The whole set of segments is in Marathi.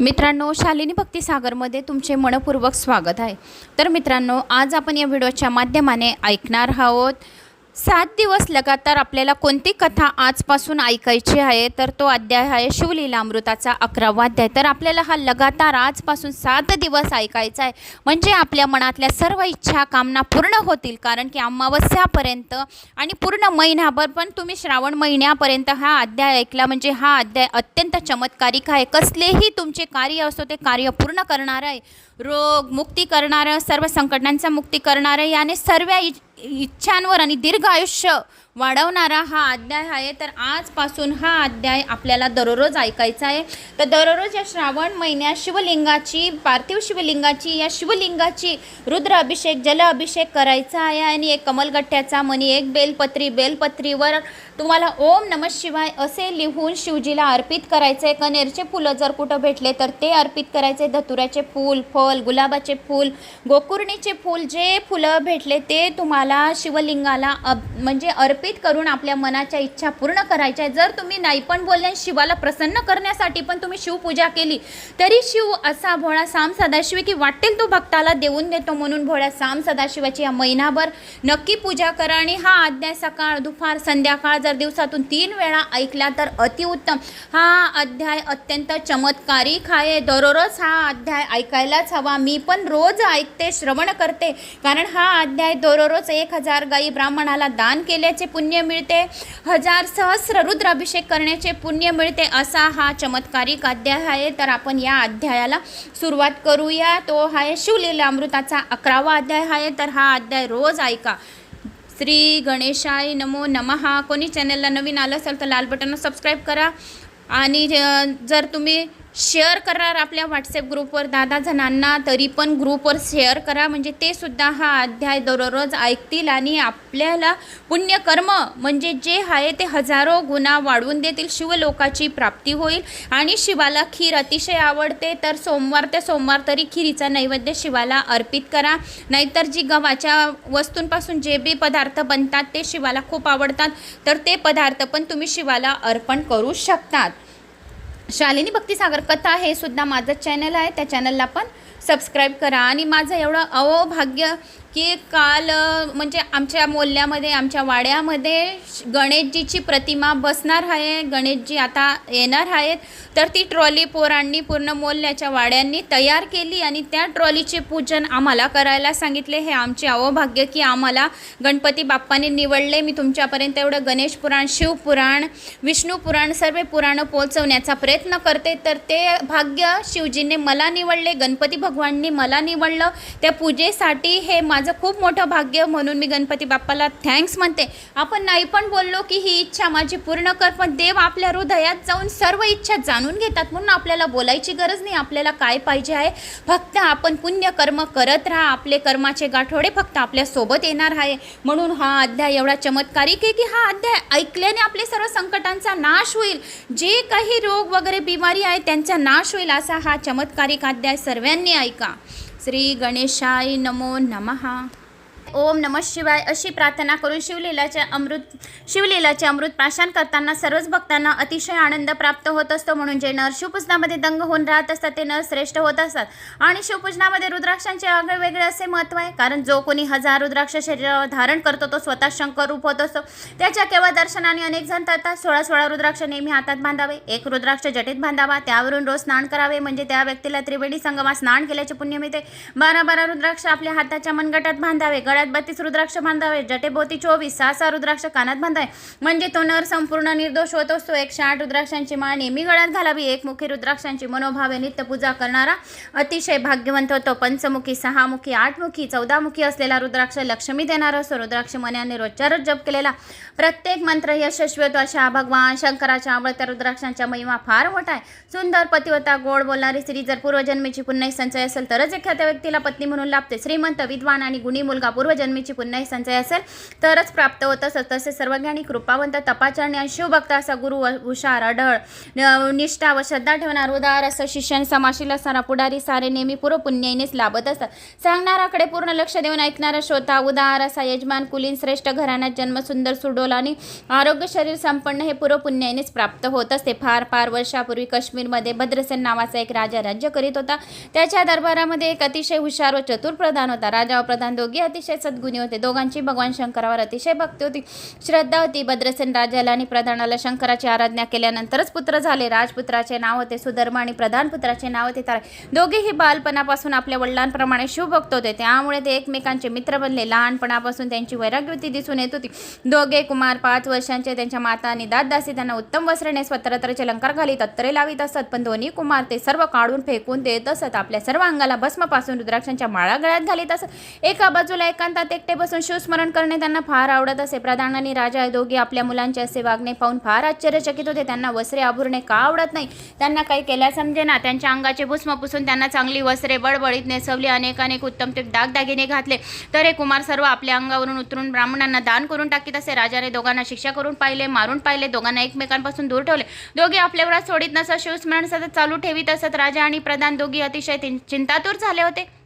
मित्रांनो शालिनी भक्तिसागरमध्ये तुमचे मनपूर्वक स्वागत आहे. तर मित्रांनो आज आपण या व्हिडिओच्या माध्यमाने ऐकणार आहोत सात दिवस लगातार आपल्याला कोणती कथा आजपासून ऐकायची आहे? तर तो अध्याय आहे शिवलीला अमृताचा अकरावा अध्याय. तर आपल्याला हा लगातार आजपासून सात दिवस ऐकायचा आहे. म्हणजे आपल्या मनातल्या सर्व इच्छा कामना पूर्ण होतील. कारण की अमावस्यापर्यंत आणि पूर्ण महिनाभर पण तुम्ही श्रावण महिन्यापर्यंत हा अध्याय ऐकला. म्हणजे हा अध्याय अत्यंत चमत्कारिक आहे. कसलेही तुमचे कार्य असो ते कार्य पूर्ण करणारं आहे. रोग मुक्ती करणारं सर्व संकटांचा मुक्ती करणारं याने सर्व इच- इच्छांवर आणि दीर्घ आयुष्य वाढवणारा हा अध्याय आहे. तर आजपासून हा अध्याय आपल्याला दररोज ऐकायचा आहे. तर दररोज या श्रावण महिन्यात शिवलिंगाची पार्थिव शिवलिंगाची या शिवलिंगाची रुद्र अभिषेक जल अभिषेक करायचा आहे आणि एक कमलगट्ट्याचा मणी एक बेलपत्री बेलपत्रीवर तुम्हाला ओम नम शिवाय असे लिहून शिवजीला अर्पित करायचे कनेरचे फुलं जर कुठं भेटले तर ते अर्पित करायचे धतुऱ्याचे फूल फल गुलाबाचे फूल गोकुर्णीचे फूल जे फुलं भेटले ते तुम्हाला शिवलिंगाला अ म्हणजे अर्पित करून आपल्या मनाच्या इच्छा पूर्ण करायच्या जर तुम्ही नाही पण बोलले शिवाला प्रसन्न करण्यासाठी पण तुम्ही शिवपूजा केली तरी शिव असा भोळा साम सदाशिव की वाटेल तो भक्ताला देऊन देतो म्हणून भोळ्या साम सदाशिवाची या महिनाभर नक्की पूजा करा. आणि हा अध्याय सकाळ दुपार संध्याकाळ जर दिवसातून तीन वेळा ऐकला तर अतिउत्तम हा अध्याय अत्यंत चमत्कारिक आहे दररोज हा अध्याय ऐकायलाच हवा. मी पण रोज ऐकते श्रवण करते. कारण हा अध्याय दररोज एक हजार गाई ब्राह्मणाला दान केल्याचे पुण्य मिळते. हजार सहस्र रुद्राभिषेक करण्याचे पुण्य मिळते असा हा चमत्कारिक अध्याय आहे. तर आपण या अध्यायाला सुरुवात करूया. तो आहे शिवलीला अमृताचा अकरावा अध्याय आहे. तर हा अध्याय रोज ऐका. श्री गणेशाय नमो नमहा. कोणी चॅनलला नवीन आलं असेल तर लाल बटन सबस्क्राईब करा. आणि जर तुम्ही शेअर करणार आपल्या व्हॉट्सअप ग्रुपवर. दादाजणांना तरी पण ग्रुपवर शेअर करा. म्हणजे ते सुद्धा हा अध्याय दररोज ऐकतील आणि आपल्याला पुण्यकर्म म्हणजे जे आहे ते हजारो गुणा वाढवून देतील. शिवलोकाची प्राप्ती होईल. आणि शिवाला खीर अतिशय आवडते. तर सोमवार ते सोमवार तरी खिरीचा नैवेद्य शिवाला अर्पित करा. नाहीतर जी गव्हाच्या वस्तूंपासून जे बी पदार्थ बनतात ते शिवाला खूप आवडतात. तर ते पदार्थ पण तुम्ही शिवाला अर्पण करू शकतात. शालिनी भक्तिसागर कथा हे सुद्धा माझं चॅनल आहे. त्या चॅनलला पण सबस्क्राईब करा. आणि माझं एवढं अवभाग्य की काल म्हणजे आमच्या मोल्ल्यामध्ये आमच्या वाड्यामध्ये श- गणेशजीची प्रतिमा बसणार आहे. गणेशजी आता येणार आहेत. तर ती ट्रॉली पोरांनी पूर्ण मोल्ल्याच्या वाड्यांनी तयार केली आणि त्या ट्रॉलीचे पूजन आम्हाला करायला सांगितले. हे आमचे अवभाग्य की आम्हाला गणपती बाप्पाने निवडले. मी तुमच्यापर्यंत एवढं गणेश पुराण शिवपुराण विष्णू पुराण सर्व पुराणं पोहोचवण्याचा प्रयत्न करते. तर ते भाग्य शिवजीने मला निवडले गणपती भगवाननी मला निवडलं. त्या पूजेसाठी हे माझं माझं खूप मोठं भाग्य म्हणून मी गणपती बाप्पाला थँक्स म्हणते. आपण नाही पण बोललो की ही इच्छा माझी पूर्ण कर पण देव आपल्या हृदयात जाऊन सर्व इच्छा जाणून घेतात म्हणून आपल्याला बोलायची गरज नाही आपल्याला काय पाहिजे आहे. फक्त आपण पुण्य कर्म करत राहा आपले कर्माचे गाठोडे फक्त आपल्यासोबत येणार आहे. म्हणून हा अध्याय एवढा चमत्कारिक आहे की हा अध्याय ऐकल्याने आपले सर्व संकटांचा नाश होईल. जे काही रोग वगैरे बिमारी आहे त्यांचा नाश होईल असा हा चमत्कारिक अध्याय सर्वांनी ऐका. श्री गणेशाय नमो नमः. ओम नम शिवाय अशी प्रार्थना करून शिवलीलाचे अमृत शिवलीलाचे अमृत प्राशन करताना सर्वच भक्तांना अतिशय आनंद प्राप्त होत असतो म्हणून जे नर शिवपूजनामध्ये दंग होऊन राहत असतात ते नर श्रेष्ठ होत असतात. आणि शिवपूजनामध्ये रुद्राक्षांचे आगळे वेगळे असे महत्त्व आहे कारण जो कोणी हजार रुद्राक्ष शरीरावर धारण करतो तो स्वतः शंकर रूप होत असतो. त्याच्या केवळ दर्शनाने अनेक जण तरतात सोळा सोळा रुद्राक्ष नेहमी हातात बांधावे. एक रुद्राक्ष जटीत बांधावा. त्यावरून रोज स्नान करावे. म्हणजे त्या व्यक्तीला त्रिवेणी संगमात स्नान केल्याचे पुण्य मिळते. बारा बारा रुद्राक्ष आपल्या हाताच्या मनगटात बांधावे. गळ्यात बत्तीस रुद्राक्ष बांधावे जटेभोवती चोवीस सहा सहा रुद्राक्ष कानात बांधावे म्हणजे तो नर संपूर्ण निर्दोष होत असतो. एकशे आठ रुद्राक्षांची माळ नेहमी गळ्यात घालावी. एकमुखी रुद्राक्षांची मनोभावे नित्य पूजा करणारा अतिशय भाग्यवंत होतो. पंचमुखी सहामुखी आठमुखी चौदामुखी असलेला रुद्राक्ष लक्ष्मी देणारा असतो. रुद्राक्ष मनाने रोजच्या रोज जप केलेला प्रत्येक मंत्र यशस्वी होतो. अशा भगवान शंकराच्या आवडत्या रुद्राक्षांच्या महिमा फार मोठा आहे. सुंदर पतिवता गोड बोलणारी स्त्री जर पूर्वजन्मीची पुन्हा संचय असेल तरच एखाद्या व्यक्तीला पत्नी म्हणून लाभते. श्रीमंत विद्वान आणि गुणी मुलगा पूर्वजन्मीची पुन्हा संचय असेल तरच प्राप्त होत असत तसेच सर्वज्ञानी कृपावंत तपाचरणी आणि शिवभक्त असा गुरु हुशार अढळ निष्ठा व श्रद्धा ठेवणार उदार असं शिष्यन समाशील असणारा पुढारी सारे नेहमी पूर्व पुण्याईनेच लाभत असतात. सांगणाराकडे पूर्ण लक्ष देऊन ऐकणारा श्रोता उदार असा यजमान कुलीन श्रेष्ठ घराण्यात जन्म सुंदर सुडोल आणि आरोग्य शरीर संपन्न हे पूर्व पुण्याईनेच प्राप्त होत असते. फार फार वर्षापूर्वी काश्मीरमध्ये भद्रसेन नावाचा एक राजा राज्य करीत होता. त्याच्या दरबारामध्ये एक अतिशय हुशार व चतुर प्रधान होता. राजा व प्रधान दोघे अतिशय सद्गुणी होते. दोघांची भगवान शंकरावर अतिशय भक्ती होती. श्रद्धा होती. भद्रसेन राजाला आणि प्रधानाला शंकराची आराधना केल्यानंतरच पुत्र झाले. राजपुत्राचे नाव होते सुधर्म आणि प्रधान पुत्राचे नाव होते तारा. दोघेही बालपणापासून आपल्या वडिलांप्रमाणे शिवभक्त होते. त्यामुळे ते एकमेकांचे मित्र बनले. लहानपणापासून त्यांची वैराग्यवती दिसून येत होती. दोघे कुमार पाच वर्षांचे. त्यांच्या माता आणि दासदासी त्यांना उत्तम वस्त्रने स्वतंत्रचे अलंकार घालीत तत्तरे लावित असत. पण दोन्ही कुमार ते सर्व काढून फेकून देत असत. आपल्या सर्व अंगाला भस्मपासून रुद्राक्षांच्या माळा गळ्यात घालीत असत. एका बाजूला एका एकांतात एकटे बसून शिवस्मरण करणे त्यांना फार आवडत असे. प्रधान आणि राजा दोघे आपल्या मुलांचे असे वागणे पाहून फार आश्चर्यचकित होते. त्यांना वस्त्रे आभुरणे का आवडत नाही? त्यांना काही केल्या समजेना. त्यांच्या अंगाचे भुस्म पुसून त्यांना चांगली वस्त्रे बडबडीत नेसवली. अनेक अनेक उत्तम ते दागदागिने घातले. तर हे कुमार सर्व आपल्या अंगावरून उतरून ब्राह्मणांना दान करून टाकीत असे. राजाने दोघांना शिक्षा करून पाहिले मारून पाहिले. दोघांना एकमेकांपासून दूर ठेवले. दोघे आपल्या व्रत सोडित नसत शिवस्मरण सतत चालू ठेवीत असत. राजा आणि प्रधान दोघी अतिशय चिं- चिंतातूर झाले होते.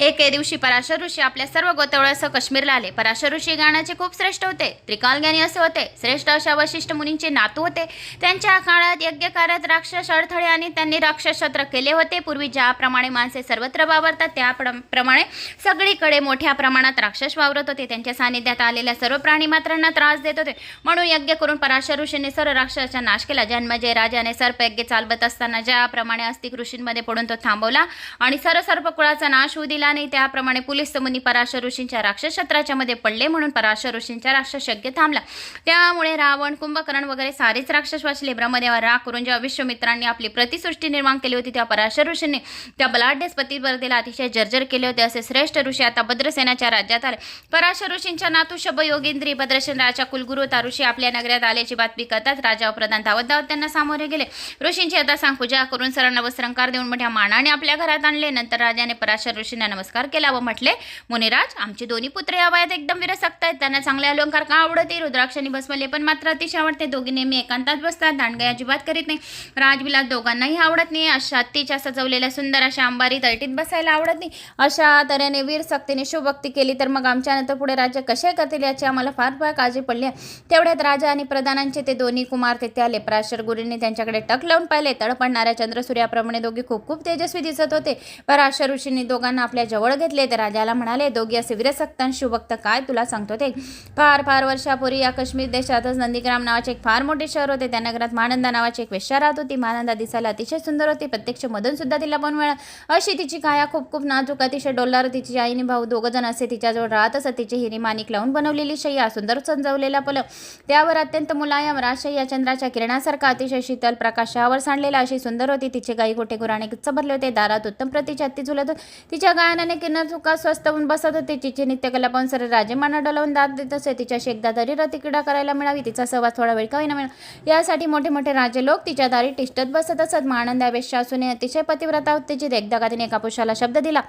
एके दिवशी पराशर ऋषी आपल्या सर्व गोतवळ्यासह काश्मीरला आले. पराशर ऋषी गाण्याचे खूप श्रेष्ठ होते. त्रिकालज्ञानी असे होते. श्रेष्ठ अशा वशिष्ठ मुनींचे नातू होते. त्यांच्या काळात यज्ञ कार्यात राक्षस अडथळे आणि त्यांनी राक्षस केले होते. पूर्वी ज्याप्रमाणे माणसे सर्वत्र वावरतात त्याप्रमाणे सगळीकडे मोठ्या प्रमाणात राक्षस वावरत होते. त्यांच्या सानिध्यात आलेल्या सर्व प्राणी मात्रांना त्रास देत होते. म्हणून यज्ञ करून पराशर ऋषीने सर्व राक्षसाचा नाश केला. जन्मजय राजाने सर्प यज्ञ चालवत असताना ज्याप्रमाणे अस्तिक ऋषींमध्ये पडून तो थांबवला आणि सर्व सर्पकुळाचा नाश होऊ दिला नाही. त्याप्रमाणे पोलीस मुनी पराशर ऋषींच्या राक्षसत्राच्या मध्ये पडले म्हणून पराशर ऋषींच्या राक्षस यज्ञ थांबला. त्यामुळे रावण कुंभकर्ण वगैरे सारेच राक्षस वाचले. ब्रह्मदेवा राग करून जेव्हा विश्वमित्रांनी आपली प्रतिसृष्टी निर्माण केली होती त्या पराशर ऋषींनी त्या बलाढ्य पतिव्रतेला अतिशय जर्जर केले होते. असे श्रेष्ठ ऋषी आता भद्रसेनाच्या राज्यात आले. पराशर ऋषींच्या नातू शब योगेंद्री भद्रसेन राजा कुलगुरू होता ऋषी आपल्या नगरात आल्याची बातमी करतात. राजा व प्रधान धावत धावत त्यांना सामोरे गेले. ऋषींची आता सांग पूजा करून सर्वांना वस्त्रंकार देऊन मोठ्या मानाने आपल्या घरात आणले. नंतर राजाने पराशर ऋषी ऋषींना नमस्कार केला व म्हटले. मुनिराज आमचे दोन्ही पुत्र या वयात एकदम विरसक्त आहेत. त्यांना चांगले अलंकार का आवडते रुद्राक्षांनी बसवले पण मात्र अतिशय आवडते. दोघी नेहमी एकांतात बसतात. दांडगाई अजिबात करीत नाही. राजविलास दोघांनाही आवडत नाही. अशा हत्तीच्या सजवलेल्या सुंदर अशा अंबारी तळटीत बसायला आवडत नाही. अशा तऱ्हेने वीर सक्तीने शुभक्ती केली तर मग आमच्यानंतर पुढे राज्य कसे करतील याची आम्हाला फार फार काळजी पडली आहे. तेवढ्यात राजा आणि प्रधानांचे ते दोन्ही कुमार तेथे आले प्राशर गुरूंनी त्यांच्याकडे टक लावून पाहिले. तळपडणाऱ्या चंद्रसूर्याप्रमाणे दोघे खूप खूप तेजस्वी दिसत होते. पराशर ऋषींनी दोघांना आपल्या जवळ घेतले तर राजाला म्हणाले दोघी असे वीरसक्त आणि शिवभक्त काय तुला सांगतो ते. फार फार वर्षापूर्वी या काश्मीर देशातच नंदीग्राम नावाचे एक फार मोठे शहर होते. त्या नगरात महानंदा नावाची एक वेश्या राहत होती. महानंदा दिसायला अतिशय सुंदर होती. प्रत्यक्ष मदन सुद्धा तिला पण वेळा अशी तिची काया खूप खूप नाजूक अतिशय डोलदार. तिची आईने भाऊ दोघं जण असे तिच्याजवळ राहत असत. तिची हिरी माणिक लावून बनवलेली शय्या सुंदर सजवलेला पलंग त्यावर अत्यंत मुलायम राजशय्या चंद्राच्या किरणासारखा अतिशय शीतल प्रकाशावर सांडलेला अशी सुंदर होती. तिचे गाई गोटे गुराणे गच्च भरले होते. दारात उत्तम प्रतीची हत्ती झुलत तिच्या गायनाने किन्नर चुका स्वस्त होऊन बसत होती. तिची नित्यकला पाहून सर राजेमाना डोलावून दाद देत असे. तिच्याशी एकदा तरी रतिक्रीडा करायला मिळावी. तिचा सहवास थोडा वेळ का होईना मिळावा यासाठी मोठे मोठे राजे लोक तिच्या दारी टिष्टत बसत असत. महानंदा वेश्या असून अतिशय पतिव्रता होती तिची एकदा तिने एका पुरुषाला शब्द दिला.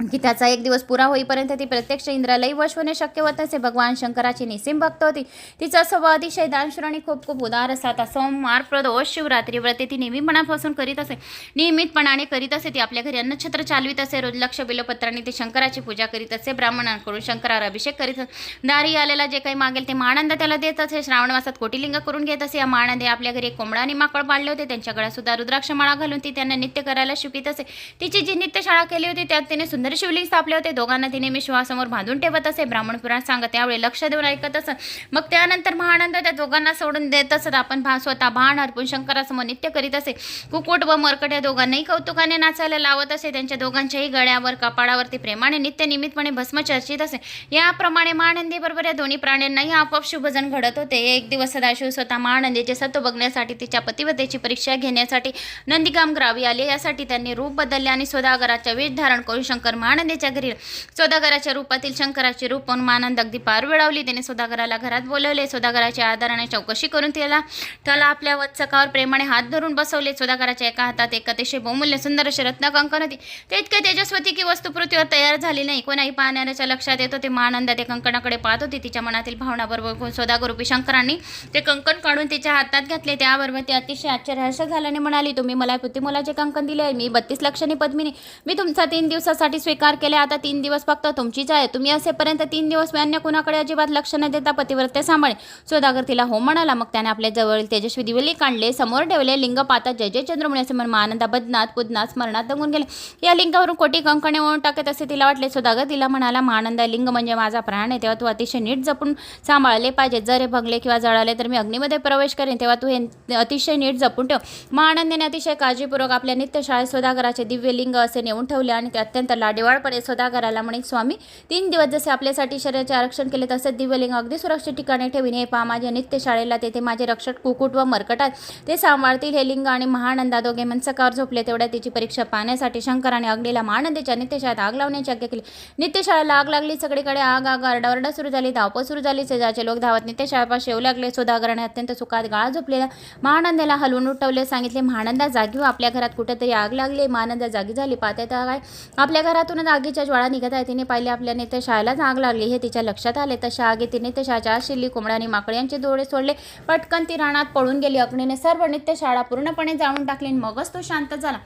की त्याचा एक दिवस पुरा होईपर्यंत ती प्रत्यक्ष इंद्रालाही वश होणे शक्य होत असे भगवान शंकराची निसीम भक्त होती. तिचा स्वभाव अतिशय दानशूर आणि खूप खूप उदार असा. आता सोमवार प्रदोष शिवरात्री व्रते ती नेहमीपणापासून करीत असे. नियमितपणाने करीत असे. ती आपल्या घरी अन्नछत्र चालवीत असे. रोज लक्ष बिलपत्राने ती शंकराची पूजा करीत असे. ब्राह्मणांकडून शंकरावर अभिषेक करीत असे. दारी आलेला जे काही मागेल ते महानंद त्याला देत असे. श्रावण मासात कोटीलिंग करून घेत असे. या महानंदे आपल्या घरी कोंबडाने कोंबडा आणि माकड पाळले होते. त्यांच्या गळ्यात सुद्धा रुद्राक्ष माळा घालून ती त्यांना नित्य करायला शिकित असे. तिची जी नित्यशाळा केली होती त्यात तिने सुंदर शिवलिंग स्थापले होते. दोघांना तिने मी शिवासमोर बांधून ठेवत असे. ब्राह्मण पुराण सांगत त्यावेळी लक्ष देऊन ऐकत असत. मग त्यानंतर महानंद त्या दोघांना सोडून देत असत. आपण भा स्वतः भान अर्पून शंकरासमोर नित्य करीत असे. कुकुट व मरकट या दोघांनाही कौतुकाने नाचायला लावत असे. त्यांच्या दोघांच्याही गळ्यावर कपाळावरती प्रेमाने नित्य निमित्तपणे भस्म चर्चित असे. याप्रमाणे महानंदी बरोबर या दोन्ही प्राण्यांनाही आपोआप शुभजन घडत होते. एक दिवस सदाशिव स्वतः महानंदीचे सत्व बघण्यासाठी तिच्या पतिवतेची परीक्षा घेण्यासाठी नंदीगाम ग्रावी आले. यासाठी त्यांनी रूप बदलले आणि स्वदागराच्या वेश धारण करून शंकर सौदागर महानंदेच्या घरी. सौदागराच्या रूपातील शंकराचे रूप पाहून महानंद अगदी पार वेळावली. त्याने सौदागराला घरात बोलवले. सौदागराच्या आधाराने चौकशी करून त्याला त्याला आपल्या वत्सकावर प्रेमाने हात धरून बसवले. सौदागराच्या एका हातात एक अतिशय बहुमूल्य सुंदर असे रत्नकंकण होती. ते इतके तेजस्वती की वस्तू पृथ्वीवर तयार झाली नाही. कोणाही पाहणाऱ्याच्या लक्षात येतो ते महानंद ते कंकणाकडे पाहत होती. तिच्या मनातील भावना बरोबर सौदागरूपी शंकरांनी ते कंकण काढून तिच्या हातात घातले. त्याबरोबर ते अतिशय आश्चर्यहर्ष झाल्याने म्हणाली तुम्ही मला मुलाचे कंकण दिले आहे मी बत्तीस लक्षणी पद्मिनी. मी तुमचा तीन दिवसासाठी स्वीकार केले आता तीन दिवस फक्त तुमचीच आहे. तुम्ही असेपर्यंत तीन दिवस मी अन्य कुणाकडे अजिबात लक्ष न देता पतिव्रत्य सांभाळे सौदागर तिला हो म्हणाला. मग त्याने आपल्या जवळील तेजस्वी दिवेली काढले समोर ठेवले लिंग पातात जय जय चंद्रमुनी असे म्हणून महानंदा बदनात पुदनात स्मरणात दंगून गेले. या लिंगावरून कोटी कंकणे ओळून टाकत असे तिला वाटले. सौदागर तिला म्हणाला महानंदा लिंग म्हणजे माझा प्राण आहे. तेव्हा तू अतिशय नीट जपून सांभाळले पाहिजे. जर हे भगले किंवा जळाले तर मी अग्नीमध्ये प्रवेश करेन. तेव्हा तू हे अतिशय नीट जपून ठेव. महानंदाने अतिशय काळजीपूर्वक आपल्या नित्यशाळेत सौदागराचे दिव्य लिंग असे नेऊन ठेवले आणि ते अत्यंत लाड लाडेवाळपणे सौदागराला म्हणे स्वामी तीन दिवस जसे आपल्यासाठी शरीराचे आरक्षण केले तसेच दिव्यलिंग अगदी सुरक्षित ठिकाणी ठेवीन. हे पहा माझ्या नित्यशाळेला तेथे माझे रक्षक कुकुट व मरकट आहेत. ते सांभाळतील. हे लिंग आणि महानंदा दोघे मनसकावर झोपले. तेवढ्या तिची परीक्षा पाहण्यासाठी शंकराने अग्नीला महानंदेच्या नित्यशाळेत आग लावण्याची आज्ञा केली. नित्यशाळेला आग लागली. सगळीकडे आग आग आरडाओरडा सुरू झाली. धावपळ सुरू झाली. शेजारचे लोक धावत नित्यशाळेपास येऊ लागले. सुधागराने अत्यंत सुखात गाळा झोपलेला. महानंदेला हलवून उठवले. सांगितले महानंदा जागी हो. आपल्या घरात कुठेतरी आग लागली. महानंदा जागी झाली. पाहते तर काय? आपल्या घरातूनच आगीच्या ज्वाळा निघत आहे तिने पाहिले आपल्या नित्यशाळेलाच आग लागली. हे तिच्या लक्षात आले तशा आगी तिने नित्यशाळेच्या शिल्ली कोंबड्या आणि माकड यांचे डोळे सोडले. पटकन ती रानात पळून गेली. अग्नीने सर्व नित्यशाळा पूर्णपणे जाळून टाकली आणि मगच तो शांत झाला.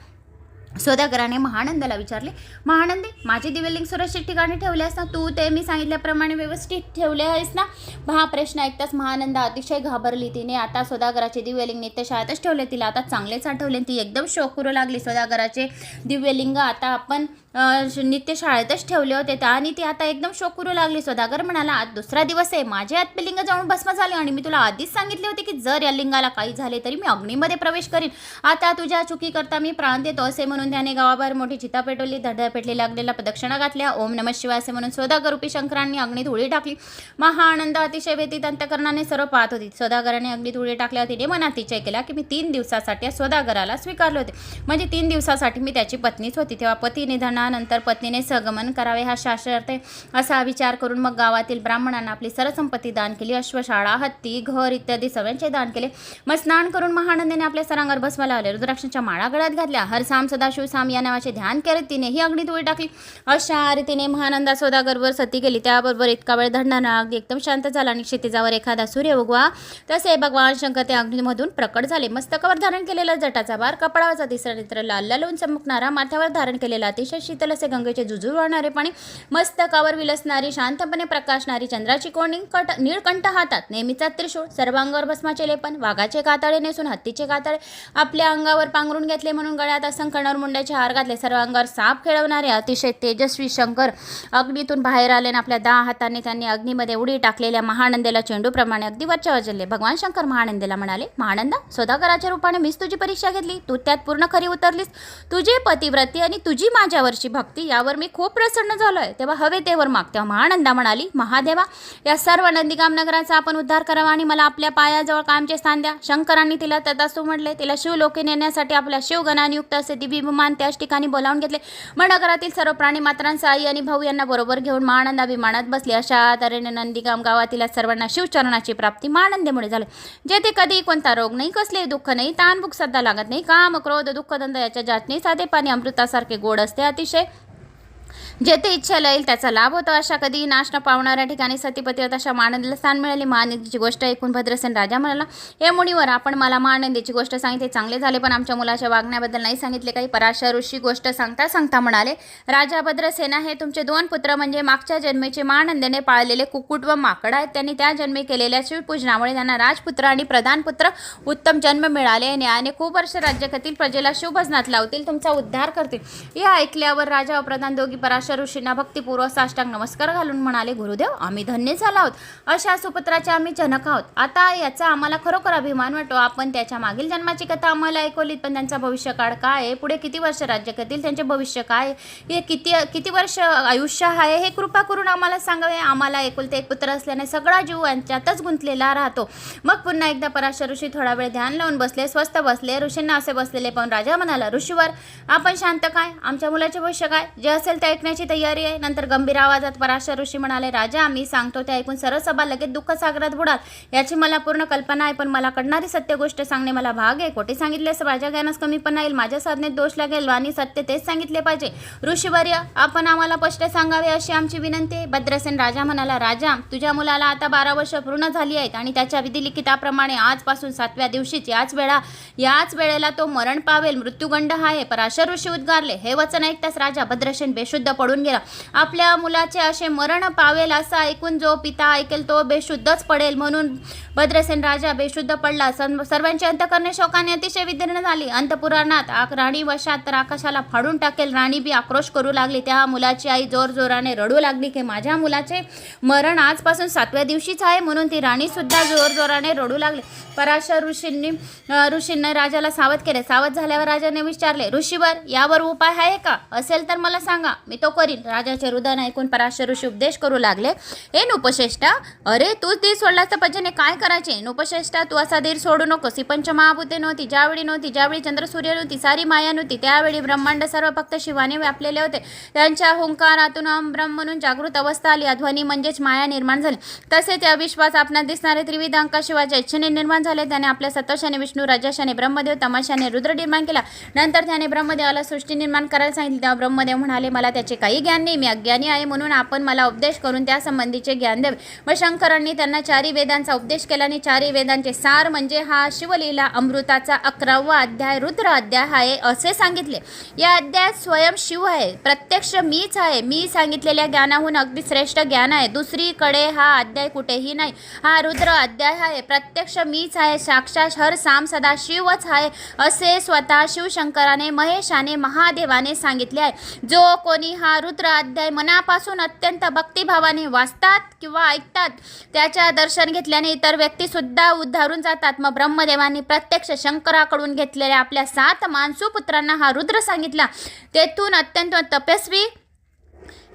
सौदागराने महानंदाला विचारले महानंदे माझे दिवेलिंग सुरक्षित ठिकाणी ठेवले आहेस ना? तू ते मी सांगितल्याप्रमाणे व्यवस्थित ठेवले आहेस ना? हा प्रश्न ऐकताच महानंदा अतिशय घाबरली. तिने आता सौदागराचे दिव्यलिंग नित्यशाळेतच ठेवले. तिला आता चांगलेच आठवले ती एकदम शोक करू लागली सौदागराचे दिव्यलिंग आता आपण नित्य शाळेतच ठेवले होते त्या आणि ती आता एकदम शोक करू लागली. सौदागर म्हणाला आज दुसरा दिवस आहे. माझे आत्मलिंग जाऊन भस्म झाले आणि मी तुला आधीच सांगितले होते की जर या लिंगाला काही झाले तरी मी अग्नीमध्ये प्रवेश करीन. आता तुझ्या चुकीकरता मी प्राण देतो असे म्हणून त्याने गावाबाहेर मोठी चिता पेटवली धडधड पेटली लागलेला प्रदक्षिणा घातल्या. ओम नम शिवाय असे म्हणून सौदागरूपी शंकरांनी अग्नीत धुळी टाकली. महा आनंद अतिशय व्यतीत अंतकरणाने सर्व पाहत होती. सौदागराने अग्नी उडी टाकल्या तिने मनात निश्चय केला की मी तीन दिवसासाठी या सौदागराला स्वीकारले होते. म्हणजे तीन दिवसासाठी मी त्याची पत्नीच होती. तेव्हा पती लग्नानंतर पत्नीने सगमन करावे हा शास्त्रार्थ आहे. असा विचार करून मग गावातील ब्राह्मणांना आपली सरसंपत्ती दान केली. अश्वशाळा हत्ती घर इत्यादी सगळ्यांचे दान केले. मग स्नान करून महानंदाने आपल्या सरांगावर बसवा लावले. रुद्राक्षांच्या माळा गळ्यात घातल्या. हर साम सदाशिव साम या नावाचे ध्यान करत तिनेही अग्नीत उडी टाकली. अशा रीतीने महानंदा सौदागरवर सती केली. त्याबरोबर इतका वेळ धडणारा अगदी एकदम शांत झाला आणि क्षितिजावर एखादा सूर्य उगवा. तसे भगवान शंकर त्या अग्नीमधून प्रकट झाले. मस्तकावर धारण केलेला जटाचा बार कपडाचा तिसरा नेत्र लाल लालून चमकणारा माथ्यावर धारण केलेला अतिशय शीतल असे गंगेचे जुजूर वाहणारे पाणी मस्तकावर विलसणारी शांतपणे प्रकाशणारी चंद्राची कोणी कट निळकंठ हातात नेहमीचा त्रिशूळ सर्वांगावर भस्माचे लेपन वाघाचे कातळे नेसून हत्तीचे कातळे आपल्या अंगावर पांघरून घेतले म्हणून गळ्यात असंख्य मुंड्याचे हार घातले सर्वांगावर साप खेळवणारे अतिशय तेजस्वी शंकर अग्नीतून बाहेर आले आणि आपल्या दहा हाताने त्यांनी अग्नीमध्ये उडी टाकलेल्या महानंदेला चेंडूप्रमाणे अगदी वरच्या वाजले भगवान शंकर महानंदेला म्हणाले महानंदा सौदागराच्या रूपाने मीच तुझी परीक्षा घेतली तू त्यात पूर्ण खरी उतरलीस. तुझे पतिव्रती आणि तुझी माझ्यावर माझ्यावरची भक्ती यावर मी खूप प्रसन्न झालो आहे तेव्हा हवे तेवर माग तेव्हा महानंदा म्हणाली महादेवा या सर्व नंदीगाम नगराचा आपण उद्धार करावा आणि मला आपल्या पायाजवळ कायमचे स्थान द्या. शंकरांनी तिला तदास्तू म्हटले तिला शिवलोके नेण्यासाठी आपल्या शिवगणानियुक्त असे दिव्य विमान त्याच ठिकाणी बोलावून घेतले. मग नगरातील सर्व प्राणी मात्रांचा आई आणि भाऊ यांना बरोबर घेऊन महानंदा विमानात बसले. अशा तऱ्हेने नंदीगाम गावातील सर्वांना शिवचरणाची प्राप्ती महानंदेमुळे झाली. जेथे कधी कोणता रोग नाही कसले दुःख नाही ताण भूक सध्या लागत नाही काम क्रोध दुःख धंद याच्या जातनी साधे पाणी अमृतासारखे गोड असते. अतिशय dzisiaj, जेथे इच्छा लाईल त्याचा लाभ होतो अशा कधीही नाश न पावणाऱ्या ठिकाणी सतीपतीवर अशा मानंदीला स्थान मिळाले. महानंदीची गोष्ट ऐकून भद्रसेन राजा म्हणाला हे मुनीवर आपण मला महानंदीची गोष्ट सांगितली चांगले झाले पण आमच्या मुलाच्या वागण्याबद्दल नाही सांगितले. काही पराशर ऋषी गोष्ट सांगता सांगता म्हणाले राजा भद्रसेना हे तुमचे दोन पुत्र म्हणजे मागच्या जन्मेचे महानंदेने पाळलेले कुकुट व माकड आहेत. त्यांनी त्या जन्मी केलेल्या शिवपूजनामुळे त्यांना राजपुत्र आणि प्रधानपुत्र उत्तम जन्म मिळाले. आणि खूप वर्ष राज्यातील प्रजेला शिवभजनात लावतील तुमचा उद्धार करतील. हे ऐकल्यावर राजा व प्रधान दोघी पराशर ऋषींना भक्तिपूर्वक साष्टांग नमस्कार घालून म्हणाले गुरुदेव आम्ही धन्य झालो आहोत. अशा सुपुत्राचे आम्ही जनक आहोत. आता याचा आम्हाला खरोखर अभिमान वाटतो. आपण त्याच्या मागील जन्माची कथा आम्हाला ऐकवलीत पण त्यांचा भविष्यकाळ काय आहे? पुढे किती वर्ष राज्य करतील त्यांचे भविष्य काय आहे? हे किती किती वर्ष आयुष्य आहे? हे कृपा करून आम्हाला सांगावे. आम्हाला एकुलते एक पुत्र असल्याने सगळा जीव यांच्यातच गुंतलेला राहतो. मग पुन्हा एकदा पराशर ऋषी थोडा वेळ ध्यान लावून बसले. स्वस्त बसले. ऋषींना असे बसलेले पाहून राजा म्हणाला ऋषीवर आपण शांत काय? आमच्या मुलाचे भविष्य काय? जे असेल ते ऐकण्याची करण्याची तयारी आहे. नंतर गंभीर आवाजात पराशर ऋषी म्हणाले राजा मी सांगतो ते ऐकून सरसभा लगेच दुःख सागरात बुडाल. याची मला पूर्ण कल्पना आहे पण मला कडणारी सत्य गोष्ट सांगणे मला भाग आहे. कोठे सांगितले माझ्या ज्ञानास कमीपणा येईल माझ्या साधनेत दोष लागेल आणि सत्य तेच सांगितले पाहिजे. ऋषीवर्य आपण आम्हाला स्पष्ट सांगावे अशी आमची विनंती आहे. भद्रसेन राजा म्हणाला राजा तुझ्या मुलाला आता बारा वर्ष पूर्ण झाली आहेत आणि त्याच्या विधिलिखिताप्रमाणे आजपासून सातव्या दिवशीच याच वेळा याच वेळेला तो मरण पावेल. मृत्यूगंड आहे. पराशर ऋषी उद्गारले हे वचन ऐकताच राजा भद्रसेन बेशुद्ध पडून गेला. आपल्या मुलाचे असे मरण पावेल असं ऐकून जो पिता ऐकेल तो बेशुद्धच पडेल म्हणून भद्रसेन राजा बेशुद्ध पडला. सर्व- सर्वांची अंतकरणे शोकाने अतिशय विदीर्ण झाली. अंतपुराणात राणी वशात तर आकाशाला फाडून टाकेल. राणी बी आक्रोश करू लागली. त्या मुलाची आई जोर जोराने रडू लागली की माझ्या मुलाचे मरण आजपासून सातव्या दिवशीच आहे म्हणून ती राणी सुद्धा जोर जोराने रडू लागली. पराशर ऋषींनी ऋषींनी राजाला सावध केले. सावध झाल्यावर राजाने विचारले ऋषीवर यावर उपाय आहे का? असेल तर मला सांगा. मी तो करीन राजाचे हृदय ऐकून पराशर ऋषी उपदेश करू लागले. हे नुपश्रेष्ठा अरे तू धीर सोडलास तर पजने काय करायचे? नुपश्रेष्ठा तू असा धीर सोडू नको सी पंचमहाभूते नव्हती. ज्यावेळी नव्हती ज्यावेळी चंद्र सूर्य नव्हती सारी माया नव्हती. त्यावेळी ब्रह्मांड सर्व फक्त शिवाने व्यापलेले होते. त्यांच्या हुंकारातून ब्रह्म म्हणून जागृत अवस्था आली. ध्वनी म्हणजेच माया निर्माण झाली. तसेच या विश्वास आपणास दिसणारे त्रिविध अंकाशिवाच्या इच्छेने निर्माण झाले. त्याने आपल्या सतोषाने विष्णू राजाशाने ब्रह्मदेव तमाशाने रुद्र निर्माण केला. नंतर त्याने ब्रह्मदेवाला सृष्टी निर्माण करायला सांगितली. तेव्हा ब्रह्मदेव म्हणाले मला त्याचे काही ज्ञान नाही मी अज्ञानी आहे म्हणून आपण मला उपदेश करून त्या संबंधीचे ज्ञान द्यावे. मग शंकरांनी त्यांना चारी वेदांचा उपदेश केला आणि चारी वेदांचे सार म्हणजे हा शिवलीला अमृताचा अकरावा अध्याय रुद्र अध्याय आहे असे सांगितले. या अध्यायात स्वयं शिव आहे प्रत्यक्ष मीच आहे मी सांगितलेल्या ज्ञानाहून अगदी श्रेष्ठ ज्ञान आहे. दुसरीकडे हा अध्याय कुठेही नाही. हा रुद्र अध्याय आहे प्रत्यक्ष मीच आहे साक्षात हर साम सदा शिवच आहे असे स्वतः शिवशंकराने महेशाने महादेवाने सांगितले आहे. जो कोणी हा रुद्र अध्याय मनापासून अत्यंत भक्तिभावाने वाचतात किंवा ऐकतात. त्याच्या दर्शन घेतल्याने इतर व्यक्तीसुद्धा उद्धारून जातात. मग ब्रह्मदेवांनी प्रत्यक्ष शंकराकडून घेतलेल्या आपल्या सात मानसूपुत्रांना हा रुद्र सांगितला. तेथून अत्यंत तपस्वी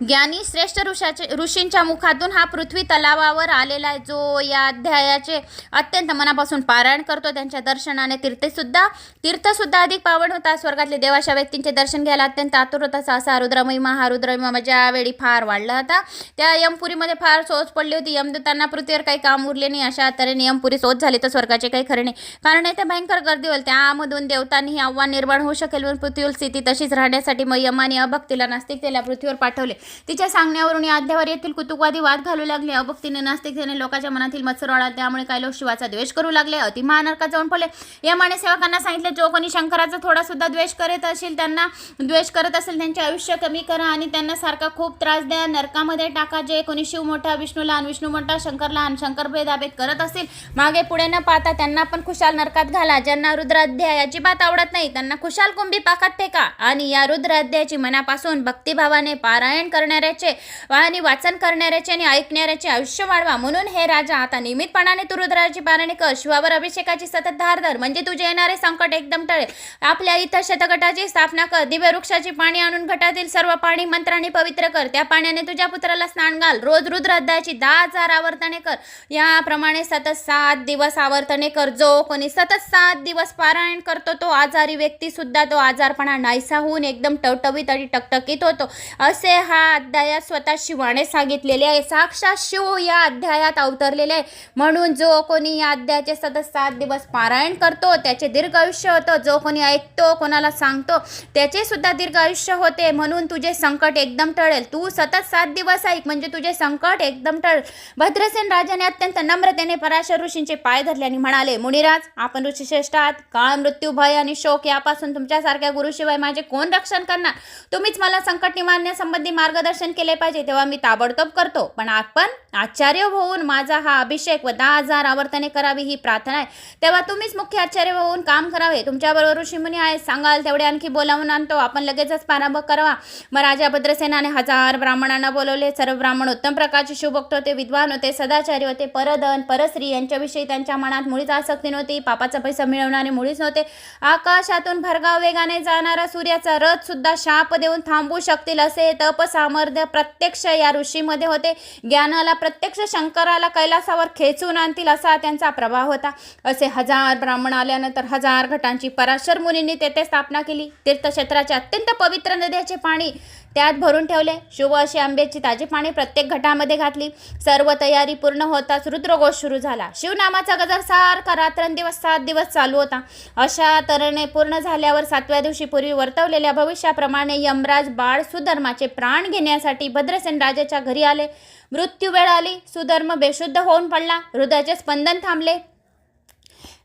ज्ञानी श्रेष्ठ ऋषाचे ऋषींच्या मुखातून हा पृथ्वी तलावावर आलेला आहे. जो या अध्यायाचे अत्यंत मनापासून पारायण करतो. त्यांच्या दर्शनाने तीर्थसुद्धा तीर्थसुद्धा अधिक पावन होता स्वर्गातले देवाशा व्यक्तींचे दर्शन घ्यायला अत्यंत आतुर होता असा असा रुद्रमहिमा हा रुद्रमहिमा ज्यावेळी फार वाढला होता. त्या यमपुरीमध्ये फार सोच पडली होती. यमदूतांना पृथ्वीवर काही काम उरले नाही. अशा तऱ्हेने यमपुरी सोच झाली तर स्वर्गाचे काही खरे नाही. कारण येथे भयंकर गर्दी होईल. त्यामधून देवतांनी हे आव्हान निर्माण होऊ शकेल म्हणून पृथ्वीवर स्थिती तशीच राहण्यासाठी मग यमाने अभक्तीला नास्तिकतेला पृथ्वीवर पाठवले. तिच्या सांगण्यावरून या अध्यावर येथील कुतुकवादी वाद घालू लागले. अभक्तीने नास्तिकतेने लोकांच्या मनातील मत्सर वाढला त्यामुळे काही लोक शिवाचा द्वेष करू लागले. अति महानरकात जाऊन पडले. यमाने सेवकांना सांगितले जो कोणी शंकराचा थोडा सुद्धा द्वेष करत असेल त्यांना द्वेष करत असेल त्यांचे आयुष्य कमी करा आणि त्यांना सारखा खूप त्रास द्या. नरकामध्ये टाका जे कोणी शिव मोठा विष्णू लहान विष्णू मोठा शंकर लहान शंकर भेदाभेद करत असतील मागे पुढे न पाहता त्यांना पण खुशाल नरकात घाला. ज्यांना रुद्र अध्याय अजिबात आवडत नाही त्यांना खुशाल कुंभी पाकात फेका आणि या रुद्राध्यायाची मनापासून भक्तिभावाने पारायण करणाऱ्याचे आणि वाचन करणाऱ्याचे आणि ऐकणाऱ्याचे आयुष्य वाढवा. म्हणून हे राजा आता नियमितपणाने तू रुद्राची पारायणे कर शिवावर अभिषेकाची सतत धार धर. म्हणजे तुझे येणारे संकट एकदम टळेल. आपल्या इथं शतगटाची स्थापना कर. दिव्य वृक्षाची पाणी आणून घटातील सर्व पाणी मंत्राने पवित्र कर. त्या पाण्याने तुझ्या पुत्राला स्नान घाल. रोज रुद्राध्यायाची दहा हजार आवर्तने कर. याप्रमाणे सतत सात दिवस आवर्तने कर. जो कोणी सतत सात दिवस पारायण करतो तो आजारी व्यक्ती सुद्धा तो आजारपणा नाहीसा होऊन एकदम टवटवीत आणि टकटकीत होतो. असे हा या अध्यायात स्वतः शिवाने सांगितलेले आहे. साक्षात शिव या अध्यायात अवतरलेले आहे. म्हणून जो कोणी या अध्यायाचे सतत सात दिवस पारायण करतो त्याचे दीर्घ आयुष्य होतं. जो कोणी ऐकतो कोणाला सांगतो त्याचे सुद्धा दीर्घ आयुष्य होते. म्हणून तुझे संकट एकदम टळेल. तू सतत सात दिवस ऐक. म्हणजे तुझे संकट एकदम टळेल. भद्रसेन राजाने अत्यंत नम्रतेने पराशर ऋषींचे पाय धरले आणि म्हणाले मुनिराज आपण ऋषीश्रेष्ठ आहात. काळ मृत्यू भय आणि शोक यापासून तुमच्यासारख्या गुरुशिवाय माझे कोण रक्षण करणार? तुम्हीच मला संकट निवारण्यासंबंधी मार्गदर्शन केले पाहिजे तेव्हा मी ताबडतोब करतो. पण आपण आचार्य होऊन माझा हा अभिषेक व दहा हजार आवर्तने करावी ही प्रार्थना आहे. तेव्हा तुम्हीच मुख्य आचार्य होऊन काम करावे. तुमच्याबरोबर ऋषीमुनी आहे सांगाल तेवढे आणखी बोलावून आणतो. आपण लगेचच प्रारंभ करावा. मग राजा भद्रसेनाने हजार ब्राह्मणांना बोलवले. सर्व ब्राह्मण उत्तम प्रकारचे शिवभक्त होते विद्वान होते सदाचारी होते. परधन परस्त्री यांच्याविषयी त्यांच्या मनात मुळीच आसक्ती नव्हती. पापाचा पैसा मिळवणारे मुळीच नव्हते. आकाशातून भरगाव वेगाने जाणारा सूर्याचा रथ सुद्धा शाप देऊन थांबू शकतील असे तपसा सामर्थ्य प्रत्यक्ष या ऋषीमध्ये होते. ज्ञानाला प्रत्यक्ष शंकराला कैलासावर खेचून आणतील असा त्यांचा प्रभाव होता. असे हजार ब्राह्मण आल्यानंतर हजार घटांची पराशर मुनींनी तेथे स्थापना केली. तीर्थक्षेत्राचे अत्यंत पवित्र नद्याचे पाणी त्यात भरून ठेवले. शुभ अशी आंब्याची ताजी पाणी प्रत्येक घटामध्ये घातली. सर्व तयारी पूर्ण होताच रुद्रघोष सुरू झाला. शिवनामाचा गजर सारखा रात्रंदिवस सात दिवस चालू होता. अशा तऱ्हेने पूर्ण झाल्यावर सातव्या दिवशी पूर्वी वर्तवलेल्या भविष्याप्रमाणे यमराज बाळ सुधर्माचे प्राण घेण्यासाठी भद्रसेन राजाच्या घरी आले. मृत्यू वेळ आली. सुधर्म बेशुद्ध होऊन पडला. हृदयाचे स्पंदन थांबले.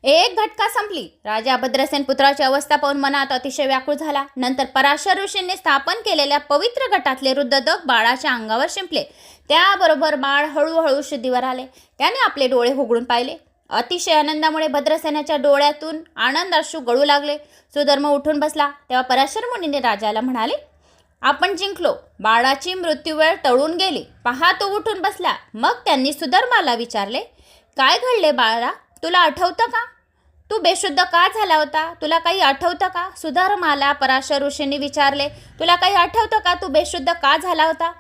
एक घटका संपली. राजा भद्रसेन पुत्राची अवस्था पाहून मनात अतिशय व्याकुळ झाला. नंतर पराशर ऋषींनी स्थापन केलेल्या पवित्र गटातले रुद्रदक बाळाच्या अंगावर शिंपले. त्याबरोबर बाळ हळूहळू शुद्धीवर आले. त्याने आपले डोळे उघडून पाहिले. अतिशय आनंदामुळे भद्रसेनाच्या डोळ्यातून आनंद अश्रू गळू लागले. सुधर्म उठून बसला. तेव्हा पराशर मुनीने राजाला म्हणाले आपण जिंकलो. बाळाची मृत्यूवेळ तळून गेली. पहा तो उठून बसला. मग त्यांनी सुधर्माला विचारले काय घडले बाळा? तुला आठवतं का? तू बेशुद्ध का झाला होता? तुला काही आठवतं का? सुधर्माला पराशर ऋषींनी विचारले. तुला काही आठवतं का? तू बेशुद्ध का झाला होता?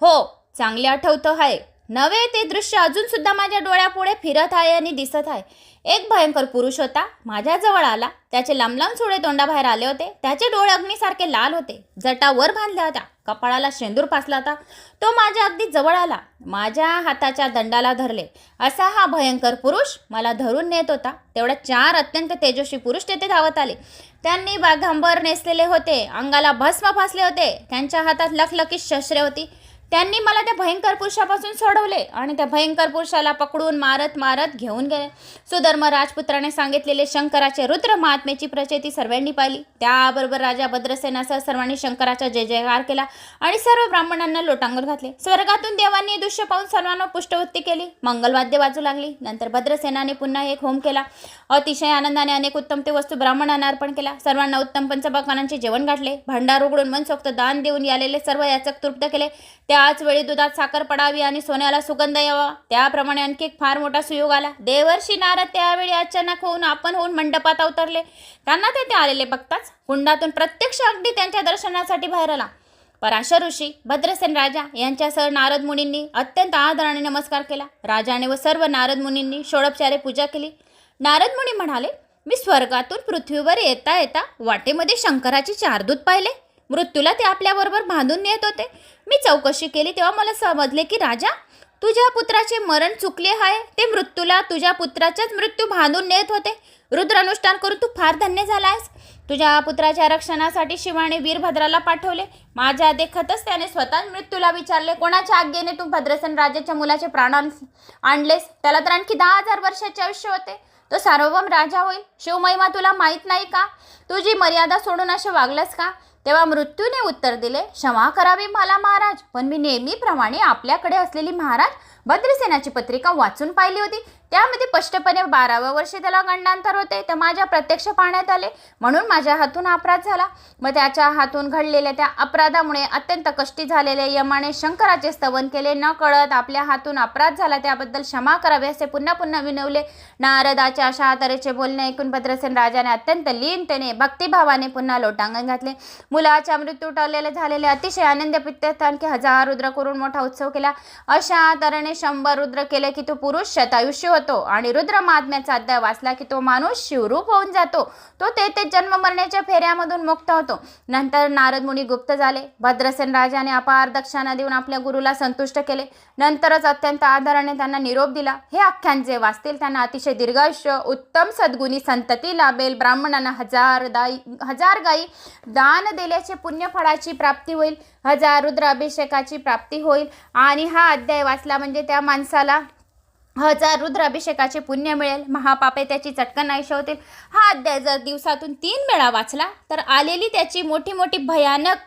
हो चांगले आठवतं आहे. नवे ते दृश्य अजून सुद्धा माझ्या डोळ्यापुढे फिरत आहे आणि दिसत आहे. एक भयंकर पुरुष होता. माझ्याजवळ आला. त्याचे लांबलांब लांब तोंडाबाहेर आले होते. त्याचे डोळे अग्नीसारखे लाल होते. जटा वर बांधल्या होत्या. कपाळाला शेंदूर पासला होता. तो माझ्या अगदी जवळ आला. माझ्या हाताच्या दंडाला धरले. असा हा भयंकर पुरुष मला धरून नेत होता. तेवढ्या चार अत्यंत तेजस्वी पुरुष तेथे धावत आले. त्यांनी बाघांबर नेसलेले होते. अंगाला भस्म फासले होते. त्यांच्या हातात लखलखीत शस्त्रे होती. त्यांनी मला त्या भयंकर पुरुषापासून सोडवले आणि त्या भयंकर पुरुषाला पकडून मारत मारत घेऊन गेले. सुधर्म राजपुत्राने सांगितलेले शंकराचे रुद्र महात्म्याची प्रचिती सर्वांनी पाहिली. त्याबरोबर राजा भद्रसेनासह सर्वांनी शंकराचा जय जयकार केला आणि सर्व ब्राह्मणांना लोटांगण घातले. स्वर्गातून देवांनी दृश्य पाहून सर्वांना पुष्टवृत्ती केली. मंगलवाद्य वाजू लागली. नंतर भद्रसेनाने पुन्हा एक होम केला. अतिशय आनंदाने अनेक उत्तम ते वस्तू ब्राह्मणांना अर्पण केला. सर्वांना उत्तम पंचपक्वानांचे जेवण गाठले भांडार उघडून मनसोक्त दान देऊन यालेले सर्व याचक तृप्त केले. त्याच वेळी दुधात साखर पडावी आणि सोन्याला सुगंध यावा. त्याप्रमाणे आणखी एक फार मोठा सुयोग आला. देवर्षी नारद त्यावेळी अचानक होऊन आपण होऊन मंडपात अवतरले. त्यांना तेथे आलेले बघताच कुंडातून प्रत्यक्ष अगदी त्यांच्या दर्शनासाठी बाहेर आला. पराशर ऋषी भद्रसेन राजा यांच्यासह नारद मुनींनी अत्यंत आदराने नमस्कार केला. राजाने व सर्व नारद मुनींनी षोडपचारे पूजा केली. नारद मुनी म्हणाले मी स्वर्गातून पृथ्वीवर येता येता वाटेमध्ये शंकराचे चार दूत पाहिले. मृत्यूला ते आपल्याबरोबर बांधून नेत होते. मी चौकशी केली तेव्हा मला समजले की राजा तुझ्या पुत्राचे मरण चुकले आहे. ते मृत्यूला तुझ्या पुत्राचाच मृत्यू बांधून नेत होते. रुद्रानुष्ठान करून तू फार धन्य झाला आहेस तुझ्या पुत्राच्या रक्षणासाठी शिवाने वीरभद्राला पाठवले. माझ्या देखतच त्याने स्वतः मृत्यूला विचारले. कोणाच्या आज्ञेने तू भद्रसेन राजाच्या मुलाचे प्राण आणलेस? त्याला तर आणखी दहा हजार वर्षाचे आयुष्य होते. तो सार्वभौम राजा होईल. शिवमहिमा तुला माहीत नाही का? तुझी मर्यादा सोडून असे वागलंस का? तेव्हा मृत्यूने उत्तर दिले क्षमा करावी मला महाराज. पण मी नेहमीप्रमाणे आपल्याकडे असलेली महाराज भद्रसेनाची पत्रिका वाचून पाहिली होती. त्यामध्ये स्पष्टपणे बाराव्या वर्षी त्याला गंडांतर होते तर माझ्या प्रत्यक्ष पाहण्यात आले म्हणून माझ्या हातून अपराध झाला. मग त्याच्या हातून घडलेल्या त्या अपराधामुळे अत्यंत कष्टी झालेले यमाने शंकराचे स्तवन केले न कळत आपल्या हातून अपराध झाला त्याबद्दल क्षमा करावे असे पुन्हा पुन्हा विनवले. नारदाच्या अशा तऱ्हेचे बोलणे ऐकून भद्रसेन राजाने अत्यंत लीनतेने भक्तिभावाने पुन्हा लोटांगण घातले. मुलाच्या मृत्यू टळलेले झालेले अतिशय आनंद पित्त आणखी हजार रुद्र करून मोठा उत्सव केला. अशा तऱ्हेने शंभर रुद्र केले की तो पुरुष शतायुष्य होतो. आणि रुद्र महात्म्याचा अध्याय वाचला की तो माणूस शिवरूप होऊन जातो. तो ते ते जन्म मरण्याच्या फेऱ्यामधून मुक्त होतो. नंतर नारद मुनी गुप्त झाले. भद्रसेन राजाने अपार दक्षिणा देऊन आपल्या गुरुला संतुष्ट केले. नंतरच अत्यंत आदराने त्यांना निरोप दिला. हे आख्यान जे वाचतील त्यांना अतिशय दीर्घायुष्य उत्तम सद्गुणी संतती लाभेल. ब्राह्मणांना हजार दाई हजार गाई दान दिल्याचे पुण्यफळाची प्राप्ती होईल. हजार रुद्र अभिषेकाची प्राप्ती होईल. आणि हा अध्याय वाचला म्हणजे त्या माणसाला हजार रुद्राभिषेकाचे पुण्य मिळेल. महापापे त्याची चटकन नाहीशी होतील हा अध्याय जर दिवसातून तीन वेळा वाचला तर आलेली त्याची मोठी मोठी भयानक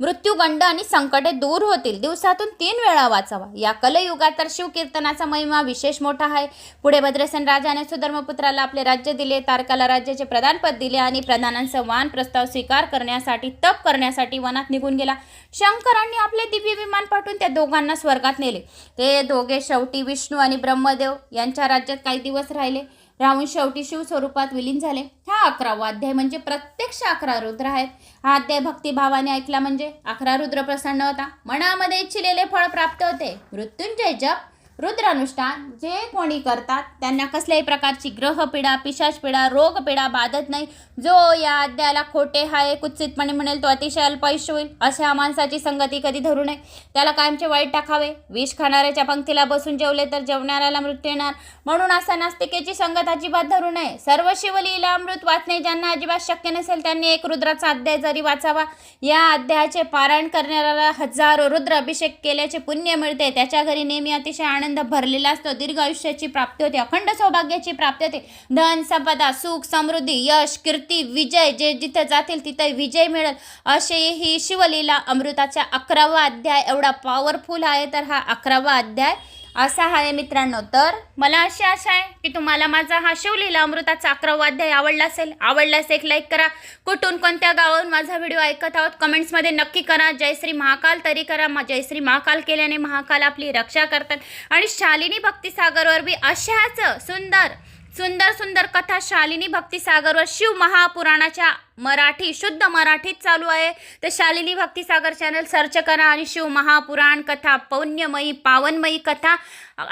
मृत्यूगंड आणि संकटे दूर होतील. दिवसातून तीन वेळा वाचावा. या कलयुगात तर शिवकीर्तनाचा महिमा विशेष मोठा आहे. पुढे भद्रसेन राजाने सुधर्मपुत्राला आपले राज्य दिले तारकाला राज्याचे प्रधानपद दिले आणि प्रधानांचा वान प्रस्ताव स्वीकार करण्यासाठी तप करण्यासाठी वनात निघून गेला. शंकरांनी आपले दिव्य विमान पाठवून त्या दोघांना स्वर्गात नेले. ते दोघे शेवटी विष्णू आणि ब्रह्मदेव यांच्या राज्यात काही दिवस राहिले. राहून शेवटी शिव स्वरूपात विलीन झाले. हा अकरावा अध्याय म्हणजे प्रत्यक्ष अकरा रुद्र आहेत. हा अध्याय भक्तिभावाने ऐकला म्हणजे अकरा रुद्र प्रसन्न होता. मनामध्ये इच्छिलेले फळ प्राप्त होते. मृत्युंजय जप रुद्रानुष्ठान जे कोणी करतात त्यांना कसल्याही प्रकारची ग्रहपीडा पिशाचपीडा रोगपीडा बाधत नाही. जो या अध्यायाला खोटे हाय कुत्सितपणे म्हणेल तो अतिशय अल्पायुष्य होईल अशा माणसाची संगती कधी धरू नये. त्याला कायमचे वाईट टाकावे. विष खाणाऱ्याच्या पंक्तीला बसून जेवले तर जेवणाऱ्याला मृत्यू येणार. म्हणून असा नास्तिकेची संगत अजिबात धरू नये. सर्व शिवलीला अमृत वाचणे ज्यांना अजिबात शक्य नसेल त्यांनी एक रुद्राचा अध्याय जरी वाचावा. या अध्यायाचे पारायण करणाऱ्याला हजारो रुद्र अभिषेक केल्याचे पुण्य मिळते. त्याच्या घरी नेहमी अतिशय आनंद भरलेला असतो. दीर्घ आयुष्याची प्राप्ती होते. अखंड सौभाग्याची प्राप्ती होते. धन संपदा सुख समृद्धी यश कीर्ती विजय जे जिथे जातील तिथे विजय मिळेल. असे ही शिवलीला अमृताचा अकरावा अध्याय एवढा पॉवरफुल आहे. तर हा अकरावा अध्याय असा आहे मित्रांनो. तर मला अशी आशा आहे की तुम्हाला माझा हा शिवलीला अमृताचा अकरावा आवडला असेल. आवडल्यास एक लाईक करा. कुठून कोणत्या गावाहून माझा व्हिडिओ ऐकत आहोत कमेंट्समध्ये नक्की करा. जयश्री महाकाल तरी करा. जयश्री महाकाल केल्याने महाकाल आपली रक्षा करतात. आणि शालिनी भक्तिसागरवर बी अशाच सुंदर सुंदर सुंदर कथा शालिनी भक्तिसागरवर शिव महापुराणाच्या मराठी शुद्ध मराठीत चालू आहे. तर शालिनी भक्तिसागर चॅनल सर्च करा आणि शिव महापुराण कथा पौण्यमयी पावनमयी कथा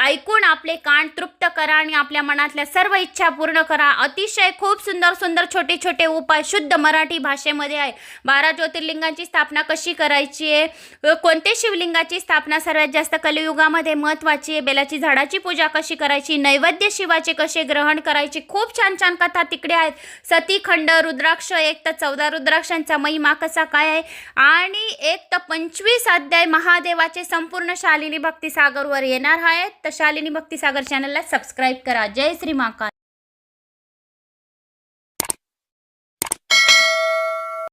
ऐकून आपले कान तृप्त करा आणि आपल्या मनातल्या सर्व इच्छा पूर्ण करा. अतिशय खूप सुंदर सुंदर छोटे छोटे उपाय शुद्ध मराठी भाषेमध्ये आहे. बारा ज्योतिर्लिंगांची स्थापना कशी करायची आहे? कोणते शिवलिंगाची स्थापना सर्वात जास्त कलियुगामध्ये महत्त्वाची आहे? बेलाची झाडाची पूजा कशी करायची? नैवेद्य शिवाचे कसे ग्रहण करायचे? खूप छान छान कथा तिकडे आहेत. सतीखंड रुद्राक्ष एक एक तर चौदा रुद्राक्षांचा महिमा कसा काय आहे? आणि एक तर पंचवीस अध्याय महादेवाचे संपूर्ण शालिनी भक्तिसागरवर येणार आहेत. तर शालिनी भक्तिसागर चॅनलला सबस्क्राईब करा. जय श्री महाकाल.